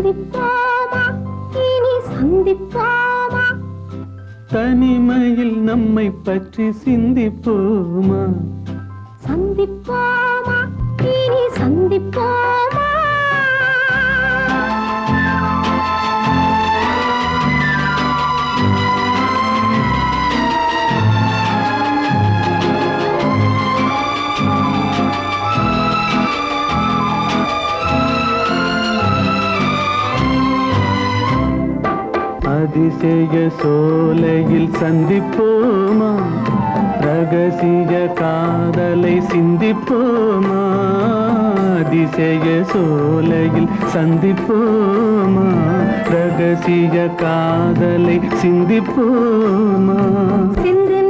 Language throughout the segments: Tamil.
சந்திப்போமா? இனி சந்திப்போமா? தனிமையில் நம்மை பற்றி சிந்திப்போமா? சந்திப்போமா? இனி சந்திப்போமா? அதிசய சோலையில் சந்திப்போமா? ரகசிய காதலை சிந்திப்போமா? அதிசய சோலையில் சந்திப்போமா? ரகசிய காதலை சிந்திப்போமா? சிந்து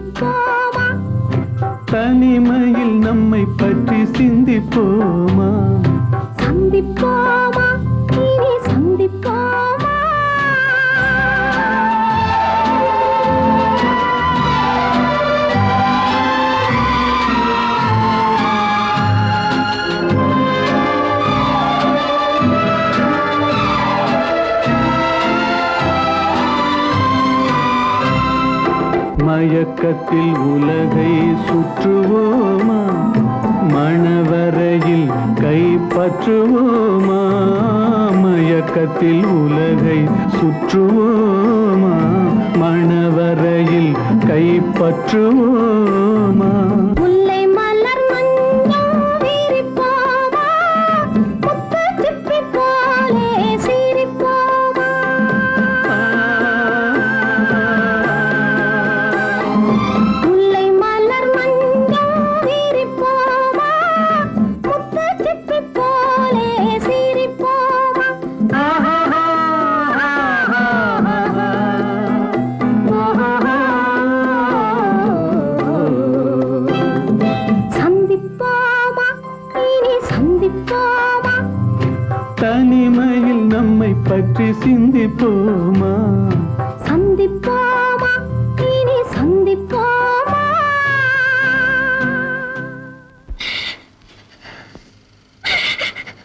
சிந்திப்போமா? தனிமையில் நம்மை பற்றி சிந்திப்போமா? சந்திப்போமா? இனி சந்திப்போமா? மயக்கத்தில் உலகை சுற்றுவோமா? மணவரையில் கைப்பற்றுவோமா மயக்கத்தில் உலகை சுற்றுவோமா? மணவரையில் கைப்பற்றுவோமா పట్టి సిందిపోమా సందిపా.